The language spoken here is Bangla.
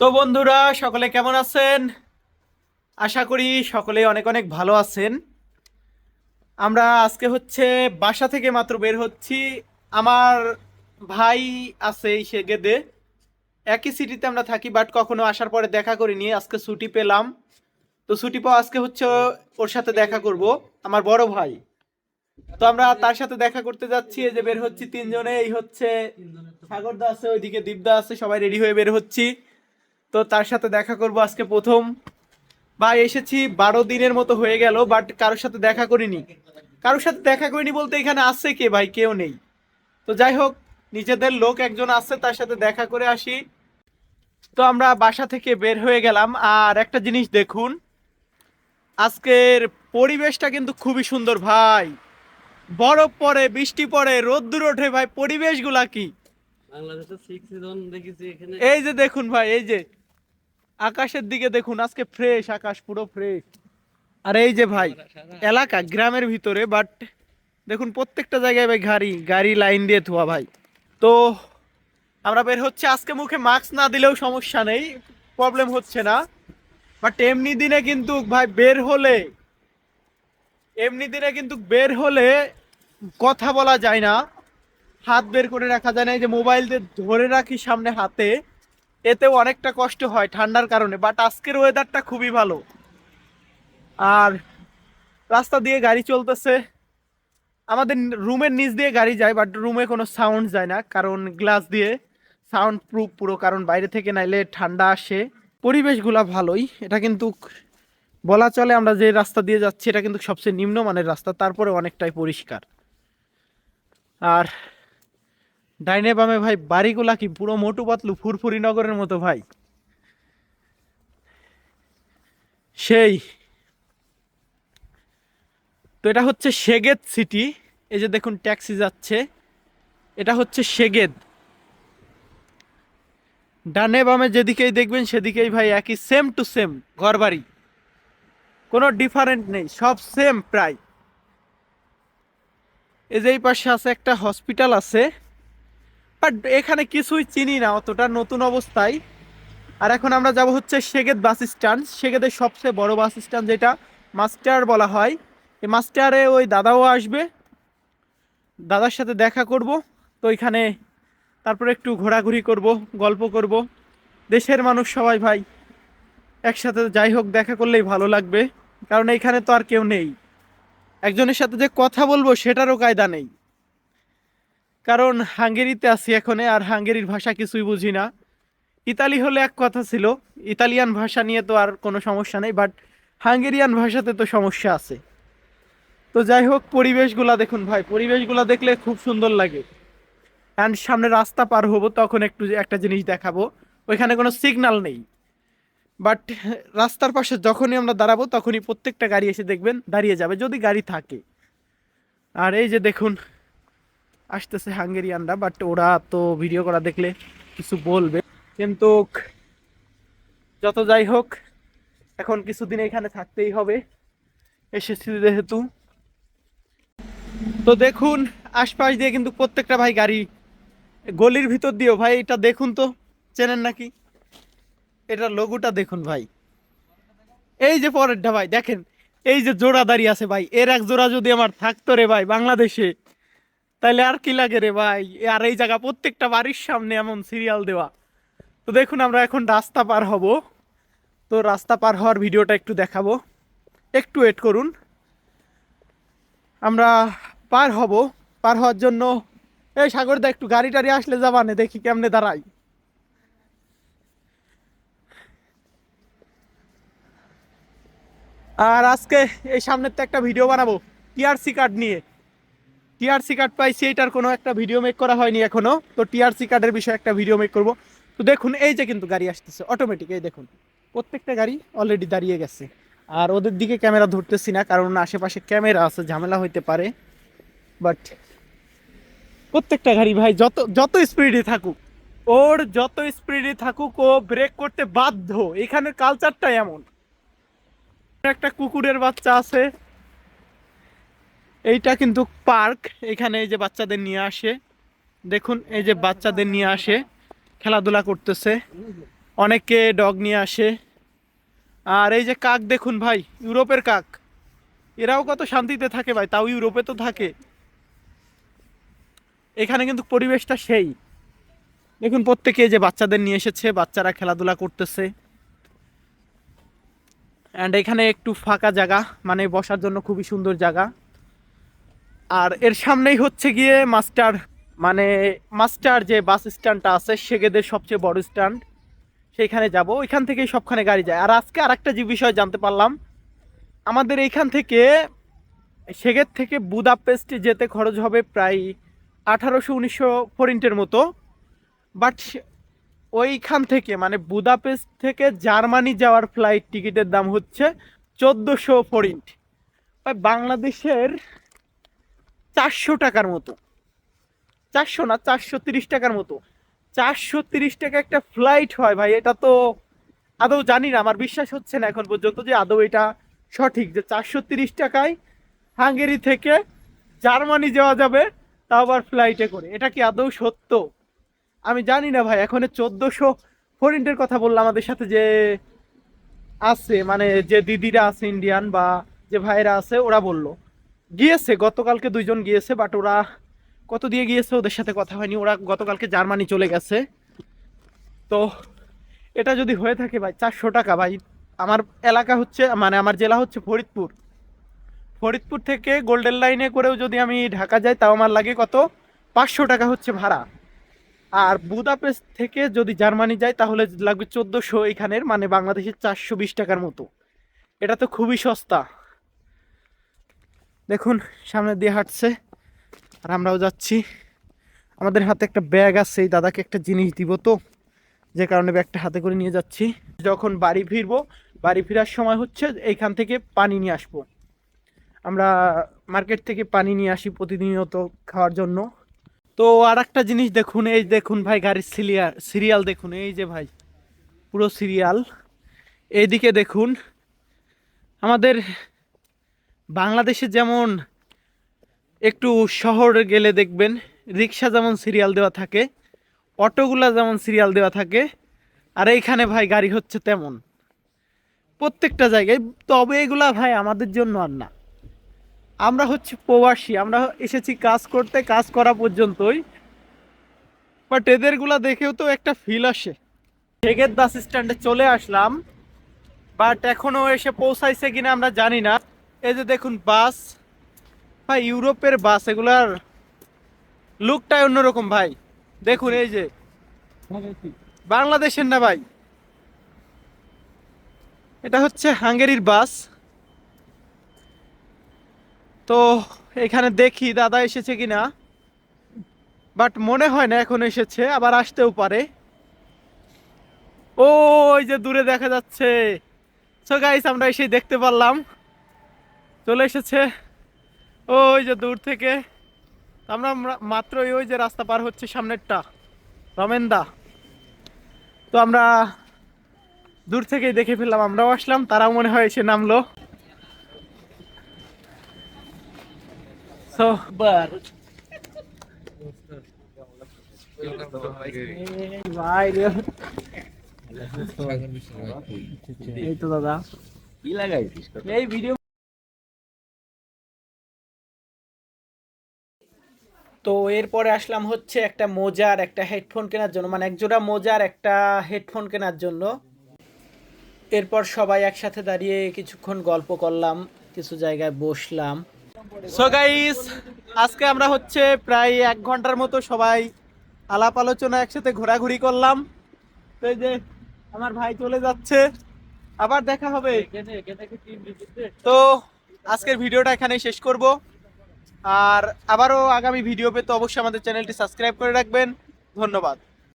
তো বন্ধুরা, সকলে কেমন আছেন? আশা করি সকলে অনেক অনেক ভালো আছেন। আমরা আজকে হচ্ছে বাসা থেকে মাত্র বের হচ্ছি। আমার ভাই আছে এই সেগেদে একই সিটিতে আমরা থাকি বাট কখনো আসার পরে দেখা করিনি। আজকে ছুটি পেলাম। তো ছুটি পাওয়া আজকে হচ্ছে ওর সাথে দেখা করব, আমার বড় ভাই। তো আমরা তার সাথে দেখা করতে যাচ্ছি, এই যে বের হচ্ছি তিনজনে। এই হচ্ছে সাগরদা আছে, ওইদিকে দীপদা আছে, সবাই রেডি হয়ে বের হচ্ছি। তো তার সাথে দেখা করব আজকে প্রথম। ভাই এসেছি বারো দিনের মতো হয়ে গেল বাট কারোর সাথে দেখা করিনি। কারোর সাথে দেখা করিনি বলতে এখানে আছে কে ভাই? কেউ নেই। তো যাই হোক নিজেদের লোক একজন আছে তার সাথে দেখা করে আসি। তো আমরা বাসা থেকে বের হয়ে গেলাম। আর একটা জিনিস দেখুন আজকের পরিবেশটা কিন্তু খুবই সুন্দর ভাই। বরফ পড়ে বৃষ্টি পড়ে রোদ্দুর ওঠে ভাই পরিবেশগুলা কি? এই যে দেখুন ভাই এই যে। আকাশের দিকে দেখুন, আজকে ফ্রেশ আকাশ পুরো ফ্রেশ আর এই যে ভাই, এলাকা, গ্রামের ভিতরে বাট দেখুন প্রত্যেকটা জায়গায় ভাই গাড়ি গাড়ি লাইন দিয়ে ধোয়া ভাই। তো আমরা বের হচ্ছে, আজকে মুখে মাস্ক না দিলেও সমস্যা নেই প্রবলেম হচ্ছে না। বাট এমনি দিনে কিন্তু ভাই বের হলে, এমনি দিনে কিন্তু বের হলে কথা বলা যায় না। হাত বের করে রাখা যায় না, এই যে মোবাইল দিয়ে ধরে রাখি সামনে হাতে। এতেও অনেকটা কষ্ট হয় ঠান্ডার কারণে বাট আজকের ওয়েদারটা খুবই ভালো। আর রাস্তা দিয়ে গাড়ি চলতেছে। আমাদের রুমের নিচ দিয়ে গাড়ি যায় বাট রুমে কোনো সাউন্ড যায় না, কারণ গ্লাস দিয়ে সাউন্ড প্রুফ পুরো, কারণ বাইরে থেকে নাইলে ঠান্ডা আসে। পরিবেশগুলা ভালোই, এটা কিন্তু বলা চলে আমরা যে রাস্তা দিয়ে যাচ্ছি, এটা কিন্তু সবচেয়ে নিম্নমানের রাস্তা, তারপরে অনেকটাই পরিষ্কার। আর ডাইনে বামে ভাই, বাড়িগুলা কি পুরো মোটু পাতলু ফুরফুরি নগরের মতো ভাই? সেই। তো এটা হচ্ছে সেগেদ সিটি। এই যে দেখুন, ট্যাক্সি যাচ্ছে। এটা হচ্ছে সেগেদ। ডানে বামে যেদিকেই দেখবেন, সেদিকেই ভাই একই সেম টু সেম ঘরবাড়ি। কোনো ডিফারেন্ট নেই, সব সেম প্রায়। এই যে এই পাশে আছে একটা হসপিটাল আছে। বাট এখানে কিছুই চিনি না অতটা, নতুন অবস্থায়। আর এখন আমরা যাব হচ্ছে সেগেদ বাস স্ট্যান্ড। সেগেদের সবচেয়ে বড় বাস স্ট্যান্ড যেটা মাস্টার বলা হয়। এই মাস্টারে ওই দাদাও আসবে। দাদার সাথে দেখা করব। তো এখানে তারপরে একটু ঘোরাঘুরি করব, গল্প করব। দেশের মানুষ সবাই ভাই। একসাথে যাই হোক, দেখা করলেই ভালো লাগবে। কারণ এইখানে তো আর কেউ নেই। একজনের সাথে যে কথা বলব, সেটারও কায়দা নেই। কারণ হাঙ্গেরিতে আছি এখনে, আর হাঙ্গেরির ভাষা কিছুই বুঝি না। ইতালি হলে এক কথা ছিল, ইতালিয়ান ভাষা নিয়ে তো আর কোনো সমস্যা নেই, বাট হাঙ্গেরিয়ান ভাষাতে তো সমস্যা আছে। তো যাই হোক, পরিবেশগুলা দেখুন ভাই, পরিবেশগুলা দেখলে খুব সুন্দর লাগে। অ্যান্ড সামনে রাস্তা পার হব, তখন একটু একটা জিনিস দেখাবো। ওইখানে কোনো সিগন্যাল নেই। বাট রাস্তার পাশে যখনই আমরা দাঁড়াবো, তখনই প্রত্যেকটা গাড়ি এসে দেখবেন দাঁড়িয়ে যাবে, যদি গাড়ি থাকে। আর এই যে দেখুন আসতেছে হাঙ্গেরিয়ানরা বাট ওরা তো ভিডিও করা দেখলে কিছু বলবে। কিন্তু যত যাই হোক, এখন কিছুদিন এখানে থাকতেই হবে, এসেছি যেহেতু। তো দেখুন, আশপাশ দিয়ে কিন্তু প্রত্যেকটা ভাই গাড়ি গলির ভিতর দিয়েও, ভাই এটা দেখুন তো, চেনেন নাকি? এটা লোগোটা দেখুন ভাই। এই যে পরেরটা ভাই, দেখেন, এই যে জোড়া দাঁড়িয়ে আছে ভাই, এর এক জোড়া যদি আমার থাকতো রে ভাই, বাংলাদেশে তাহলে আর কি লাগে রে ভাই? আর এই জায়গা প্রত্যেকটা বাড়ির সামনে এমন সিরিয়াল দেওয়া। তো দেখুন আমরা এখন রাস্তা পার হব। তো রাস্তা পার হওয়ার ভিডিওটা একটু দেখাবো। একটু ওয়েট করুন। আমরা পার হব। পার হওয়ার জন্য এই সাগরদা একটু গাড়ি টাড়ি আসলে যাবানে, দেখি কেমনে দাঁড়াই আর আজকে এই সামনের তো একটা ভিডিও বানাবো টিআরসি কার্ড নিয়ে। টিআরসি কার্ড পাইছি, এটার কোনো একটা ভিডিও মেক করা হয়নি এখনও। তো টিআরসি কার্ডের বিষয়ে একটা ভিডিও মেক করব। তো দেখুন, এই যে কিন্তু গাড়ি আসতেছে অটোমেটিক এই দেখুন। প্রত্যেকটা গাড়ি অলরেডি দাঁড়িয়ে গেছে। আর ওদের দিকে ক্যামেরা ধরতেছি না, কারণ আশেপাশে ক্যামেরা আছে, ঝামেলা হইতে পারে। বাট প্রত্যেকটা গাড়ি ভাই, যত যত স্পিডে থাকুক, ওর যত স্পিডে থাকুক, ও ব্রেক করতে বাধ্য। এখানের কালচারটাই এমন। একটা কুকুরের বাচ্চা আছে এইটা কিন্তু পার্ক। এখানে এই যে বাচ্চাদের নিয়ে আসে। দেখুন, এই যে বাচ্চাদের নিয়ে আসে। খেলাধুলা করতেছে। অনেকে ডগ নিয়ে আসে। আর এই যে কাক, দেখুন ভাই, ইউরোপের কাক। এরাও কত শান্তিতে থাকে ভাই, তাও ইউরোপে তো থাকে। এখানে কিন্তু পরিবেশটা সেই। দেখুন, প্রত্যেকে যে বাচ্চাদের নিয়ে এসেছে, বাচ্চারা খেলাধুলা করতেছে। অ্যান্ড এখানে একটু ফাঁকা জায়গা মানে বসার জন্য খুবই সুন্দর জায়গা। আর এর সামনেই হচ্ছে গিয়ে মাস্টার মানে মাস্টার যে বাস স্ট্যান্ডটা আছে, সেগেদের সবচেয়ে বড় স্ট্যান্ড। সেইখানে যাব। ওইখান থেকেই সবখানে গাড়ি যায়। আর আজকে আরেকটা যে বিষয় জানতে পারলাম, আমাদের এইখান থেকে সেগের থেকে বুদাপেস্ট যেতে খরচ হবে প্রায় আঠারোশো, উনিশশো ফরিন্টের মতো। বাট ওইখান থেকে মানে বুদাপেস্ট থেকে জার্মানি যাওয়ার ফ্লাইট টিকিটের দাম হচ্ছে চোদ্দোশো ফরিন্ট। বাংলাদেশের চারশো টাকার মতো। চারশো না, চারশো তিরিশ টাকার মতো। চারশো তিরিশ টাকা একটা ফ্লাইট হয় ভাই, এটা তো আদৌ জানি না, আমার বিশ্বাস হচ্ছে না এখন পর্যন্ত যে আদৌ এটা সঠিক। যে চারশো তিরিশ টাকায় হাঙ্গেরি থেকে জার্মানি যাওয়া যাবে, তাও আবার ফ্লাইটে করে। এটা কি আদৌ সত্য? আমি জানি না ভাই, এখন চোদ্দোশো ফরিন্টের কথা বললাম আমাদের সাথে যে আছে মানে যে দিদিরা আছে ইন্ডিয়ান বা যে ভাইরা আছে, ওরা বলল। গিয়েছে, গতকালকে দুইজন গিয়েছে বাট ওরা কত দিয়ে গিয়েছে ওদের সাথে কথা হয়নি। ওরা গতকালকে জার্মানি চলে গেছে। তো এটা যদি হয়ে থাকে ভাই, চারশো টাকা ভাই। আমার এলাকা হচ্ছে মানে আমার জেলা হচ্ছে ফরিদপুর। ফরিদপুর থেকে গোল্ডেন লাইনে করেও যদি আমি ঢাকা যাই, তাও আমার লাগে কত? পাঁচশো টাকা হচ্ছে ভাড়া। আর বুদাপেস্ট থেকে যদি জার্মানি যাই, তাহলে লাগবে চোদ্দোশো এখানের মানে বাংলাদেশের চারশো বিশ টাকার মতো। এটা তো খুবই সস্তা। দেখুন, সামনে দিয়ে হাঁটছে, আর আমরাও যাচ্ছি। আমাদের হাতে একটা ব্যাগ আছে, এই দাদাকে একটা জিনিস দিব তো, যে কারণে ব্যাগটা হাতে করে নিয়ে যাচ্ছি। যখন বাড়ি ফিরবো, বাড়ি ফেরার সময় হচ্ছে এইখান থেকে পানি নিয়ে আসব। আমরা মার্কেট থেকে পানি নিয়ে আসি প্রতিনিয়ত খাওয়ার জন্য। তো আর একটা জিনিস দেখুন, এই দেখুন ভাই গাড়ির সিরিয়াল সিরিয়াল দেখুন, এই যে ভাই, পুরো সিরিয়াল। এইদিকে দেখুন, আমাদের বাংলাদেশে যেমন একটু শহরে গেলে দেখবেন রিক্সা যেমন সিরিয়াল দেওয়া থাকে, অটোগুলা যেমন সিরিয়াল দেওয়া থাকে, আর এইখানে ভাই গাড়ি হচ্ছে তেমন। প্রত্যেকটা জায়গায়, তবে এগুলা ভাই আমাদের জন্য আর না। আমরা হচ্ছে প্রবাসী, আমরা এসেছি কাজ করতে, কাজ করা পর্যন্তই। বাট এদেরগুলা দেখেও তো একটা ফিল আসে। শেগের বাস স্ট্যান্ডে চলে আসলাম বাট এখনও এসে পৌঁছাইছে কিনা আমরা জানি না। এই যে দেখুন বাস। ভাই, ইউরোপের বাস, এগুলার লুকটাই অন্যরকম ভাই। দেখুন এই যে। বাংলাদেশের না ভাই। এটা হচ্ছে হাঙ্গেরির বাস। তো এখানে দেখি দাদা এসেছে কিনা। বাট মনে হয় না এখন এসেছে, আবার আসতেও পারে। ও ওই যে দূরে দেখা যাচ্ছে। সো গাইস আমরা এসে দেখতে পারলাম। চলে এসেছে। ওই যে দূর থেকে। আমরা আমরা- মাত্র ওই যে রাস্তা পার হচ্ছে সামনেরটা রমেনদা। তো আমরা দূর থেকেই দেখে ফেললাম আমরাও আসলাম তারাও মনে হয় এসে নামলো। এই তো দাদা। কি লাগাইছিস এই ভিডিও তো এরপরে আসলাম হচ্ছে একটা মোজার, একটা হেডফোন কেনার জন্য মানে একজোড়া মোজার, একটা হেডফোন কেনার জন্য। এরপর সবাই একসাথে দাঁড়িয়ে কিছুক্ষণ গল্প করলাম, কিছু জায়গায় বসলাম। সো গাইস আজকে আমরা হচ্ছে প্রায় এক ঘণ্টার মতো সবাই আলাপ আলোচনা একসাথে ঘোরাঘুরি করলাম। তো এই যে আমার ভাই চলে যাচ্ছে, আবার দেখা হবে। এখানে এখানে তো আজকের ভিডিওটা এখানেই শেষ করব। আর আবারও আগামী ভিডিও পেতে অবশ্যই আমাদের চ্যানেলটি সাবস্ক্রাইব করে রাখবেন। ধন্যবাদ।